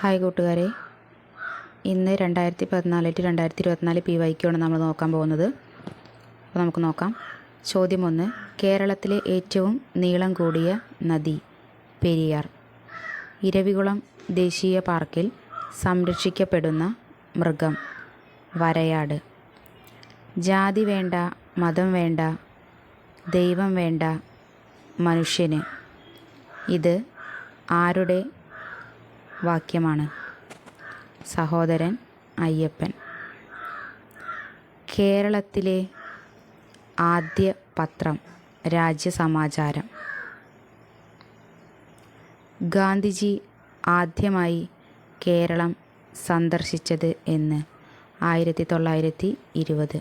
Hi കൂട്ടുകാരെ. ഇന്ന് രണ്ടായിരത്തി പതിനാല് ടു രണ്ടായിരത്തി ഇരുപത്തിനാല് പി വൈക്കാണ് നമ്മൾ നോക്കാൻ പോകുന്നത്. അപ്പോൾ നമുക്ക് നോക്കാം. ചോദ്യം ഒന്ന് കേരളത്തിലെ ഏറ്റവും നീളം കൂടിയ നദി പെരിയാർ. ഇരവികുളം ദേശീയ പാർക്കിൽ സംരക്ഷിക്കപ്പെടുന്ന മൃഗം വരയാട്. ജാതി വേണ്ട മതം വേണ്ട ദൈവം വേണ്ട മനുഷ്യന്. ഇത് ആരുടെ വാക്യമാണ്. സഹോദരൻ അയ്യപ്പൻ. കേരളത്തിലെ ആദ്യ പത്രം രാജ്യസമാചാരം. ഗാന്ധിജി ആദ്യമായി കേരളം സന്ദർശിച്ചത് എന്ന് ആയിരത്തി തൊള്ളായിരത്തി ഇരുപത്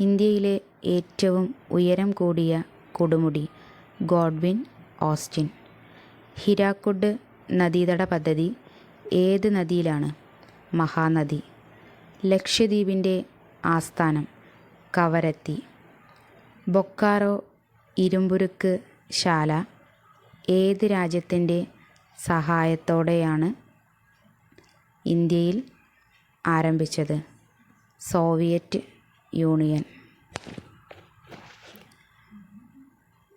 ഇന്ത്യയിലെ ഏറ്റവും ഉയരം കൂടിയ കൊടുമുടി ഗോഡ്വിൻ ഓസ്റ്റിൻ. ഹിരാക്കുഡ് നദീതട പദ്ധതി ഏത് നദിയിലാണ്? മഹാനദി. ലക്ഷദ്വീപിന്റെ ആസ്ഥാനം കവരത്തി. ബൊക്കാറോ ഇരുമ്പുരുക്ക് ശാല ഏത് രാജ്യത്തിന്റെ സഹായത്തോടെയാണ് ഇന്ത്യയിൽ ആരംഭിച്ചത്? Soviet union.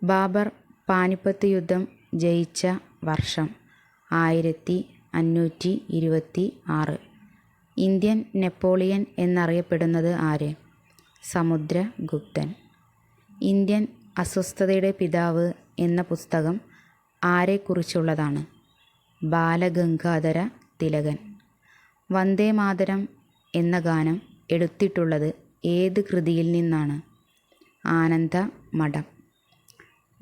ബാബർ പാനിപ്പത്ത് യുദ്ധം ജയിച്ച വർഷം. ആയിരത്തി അഞ്ഞൂറ്റി ഇരുപത്തി ആറ്. ഇന്ത്യൻ നെപ്പോളിയൻ എന്നറിയപ്പെടുന്നത് ആര്? സമുദ്രഗുപ്തൻ. ഇന്ത്യൻ അസ്വസ്ഥതയുടെ പിതാവ് എന്ന പുസ്തകം ആരെക്കുറിച്ചുള്ളതാണ്? ബാലഗംഗാധര തിലകൻ. വന്ദേ മാതരം എന്ന ഗാനം എടുത്തിട്ടുള്ളത് ഏത് കൃതിയിൽ നിന്നാണ്? ആനന്ദ മഠം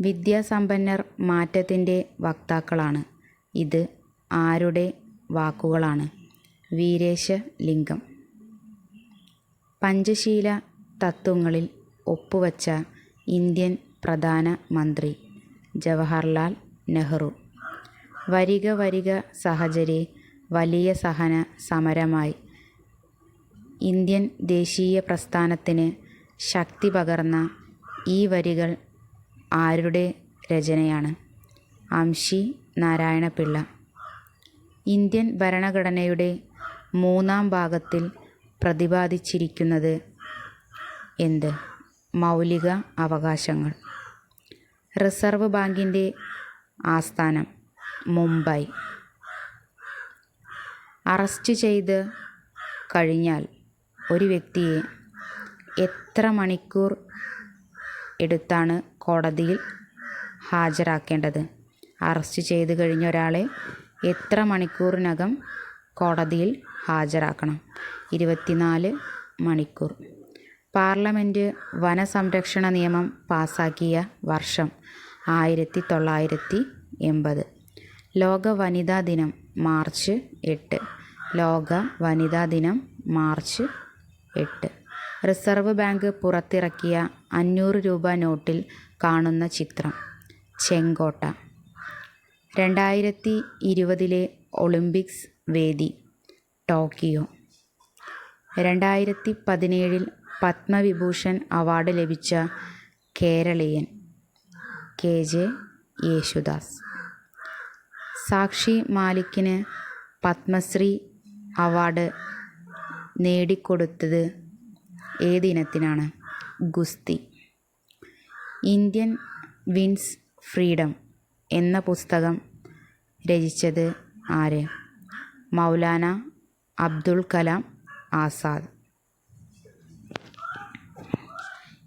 വിദ്യാസമ്പന്നർ മാറ്റത്തിന്റെ വക്താക്കളാണ്. ഇത് ആരുടെ വാക്കുകളാണ്? വീരേശ ലിംഗം പഞ്ചശീല തത്വങ്ങളിൽ ഒപ്പുവച്ച ഇന്ത്യൻ പ്രധാനമന്ത്രി ജവഹർലാൽ നെഹ്റു. വരിക വരിക സഹചരെ വലിയ സഹന സമരമായി ഇന്ത്യൻ ദേശീയ പ്രസ്ഥാനത്തിന് ശക്തി പകർന്ന ഈ വരികൾ ആരുടെ രചനയാണ്? അംഷി നാരായണപിള്ള. ഇന്ത്യൻ ഭരണഘടനയുടെ മൂന്നാം ഭാഗത്തിൽ പ്രതിപാദിച്ചിരിക്കുന്നത് എന്ത്? മൗലിക അവകാശങ്ങൾ. റിസർവ് ബാങ്കിന്റെ ആസ്ഥാനം മുംബൈ. അറസ്റ്റ് ചെയ്ത് കഴിഞ്ഞാൽ ഒരു വ്യക്തിയെ എത്ര മണിക്കൂർ എടുത്താണ് കോടതിയിൽ ഹാജരാക്കേണ്ടത്? അറസ്റ്റ് ചെയ്ത് കഴിഞ്ഞ ഒരാളെ എത്ര മണിക്കൂറിനകം കോടതിയിൽ ഹാജരാക്കണം? ഇരുപത്തിനാല് മണിക്കൂർ. പാർലമെന്റ് വനസംരക്ഷണ നിയമം പാസാക്കിയ വർഷം ആയിരത്തി തൊള്ളായിരത്തി എൺപത് ലോക വനിതാ ദിനം മാർച്ച് എട്ട്. ലോക വനിതാ ദിനം മാർച്ച് എട്ട്. റിസർവ് ബാങ്ക് പുറത്തിറക്കിയ അഞ്ഞൂറ് രൂപ നോട്ടിൽ കാണുന്ന ചിത്രം. ചെങ്കോട്ട. രണ്ടായിരത്തി ഇരുപതിലെ ഒളിമ്പിക്സ് വേദി ടോക്കിയോ. രണ്ടായിരത്തി പതിനേഴിൽ പത്മവിഭൂഷൺ അവാർഡ് ലഭിച്ച കേരളീയൻ കെ ജെ യേശുദാസ്. സാക്ഷി മാലിക്കിന് പത്മശ്രീ അവാർഡ് നേടിക്കൊടുത്തത് ഏതിനത്തിനാണ് ഗുസ്തി. ഇന്ത്യൻ വിൻസ് ഫ്രീഡം എന്ന പുസ്തകം രചിച്ചത് ആര്? മൗലാന അബ്ദുൽ കലാം ആസാദ്.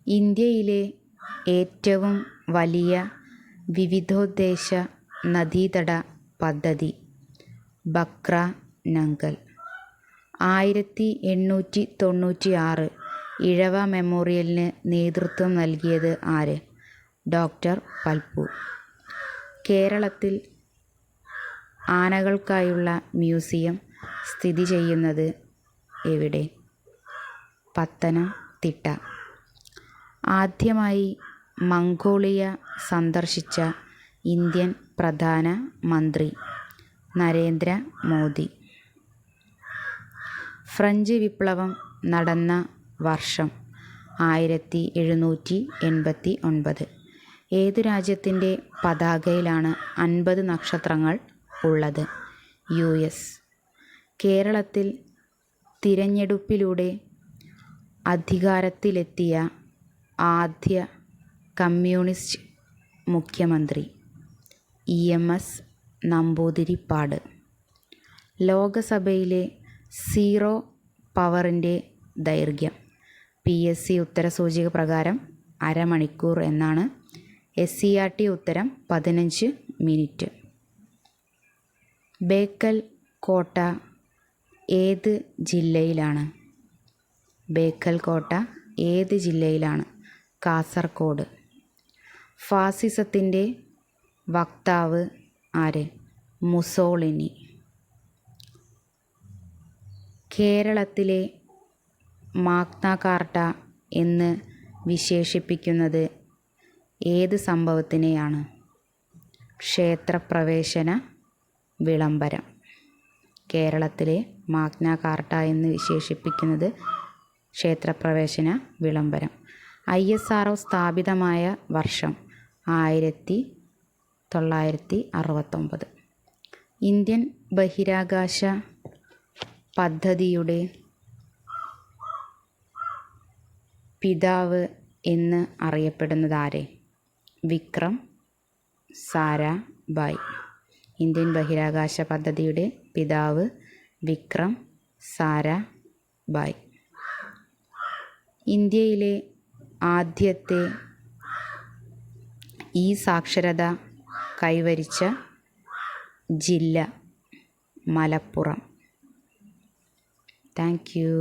ഇന്ത്യയിലെ ഏറ്റവും വലിയ വിവിധോദ്ദേശ നദീതട പദ്ധതി ബക്ര നങ്കൽ. ആയിരത്തി എണ്ണൂറ്റി തൊണ്ണൂറ്റി ആറ് ഇഴവ മെമ്മോറിയലിന് നേതൃത്വം നൽകിയത് ആര്? ഡോക്ടർ പൽപ്പു. കേരളത്തിൽ ആനകൾക്കായുള്ള മ്യൂസിയം സ്ഥിതി ചെയ്യുന്നത് എവിടെ? പത്തനംതിട്ട. ആദ്യമായി മംഗോളിയ സന്ദർശിച്ച ഇന്ത്യൻ പ്രധാന മന്ത്രി നരേന്ദ്ര മോദി. ഫ്രഞ്ച് വിപ്ലവം നടന്ന വർഷം ആയിരത്തി എഴുന്നൂറ്റി എൺപത്തി ഒൻപത്. ഏതു രാജ്യത്തിന്റെ പതാകയിലാണ് അൻപത് നക്ഷത്രങ്ങൾ ഉള്ളത്? U S. കേരളത്തിൽ തിരഞ്ഞെടുപ്പിലൂടെ അധികാരത്തിലെത്തിയ ആദ്യ കമ്മ്യൂണിസ്റ്റ് മുഖ്യമന്ത്രി ഇ എം എസ് നമ്പൂതിരിപ്പാട്. ലോകസഭയിലെ സീറോ പവറിന്റെ ദൈർഘ്യം. പി എസ് സി ഉത്തരസൂചിക പ്രകാരം അരമണിക്കൂർ എന്നാണ് എസ് സി ആർ ടി ഉത്തരം പതിനഞ്ച് മിനിറ്റ്. ബേക്കൽ കോട്ട ഏത് ജില്ലയിലാണ്? ബേക്കൽ കോട്ട ഏത് ജില്ലയിലാണ്? കാസർഗോഡ് ഫാസിസത്തിന്റെ വക്താവ് ആര്? മുസോളിനി. കേരളത്തിലെ മാഗ്ന കാർട്ട എന്ന് വിശേഷിപ്പിക്കുന്നത് ഏത് സംഭവത്തിനെയാണ്? ക്ഷേത്രപ്രവേശന വിളംബരം. കേരളത്തിലെ മാഗ്ന കാർട്ട എന്ന് വിശേഷിപ്പിക്കുന്നത് ക്ഷേത്രപ്രവേശന വിളംബരം. ഐ എസ് ആർ ഒ സ്ഥാപിതമായ വർഷം ആയിരത്തി തൊള്ളായിരത്തി അറുപത്തൊമ്പത്. ഇന്ത്യൻ ബഹിരാകാശ പദ്ധതിയുടെ പിതാവ് എന്ന് അറിയപ്പെടുന്നത് വിക്രം സാരാഭായ് ഇന്ത്യൻ ബഹിരാകാശ പദ്ധതിയുടെ പിതാവ് വിക്രം സാരാഭായ് ഇന്ത്യയിലെ ആദ്യത്തെ ഈ സാക്ഷരത കൈവരിച്ച ജില്ല മലപ്പുറം. Thank you.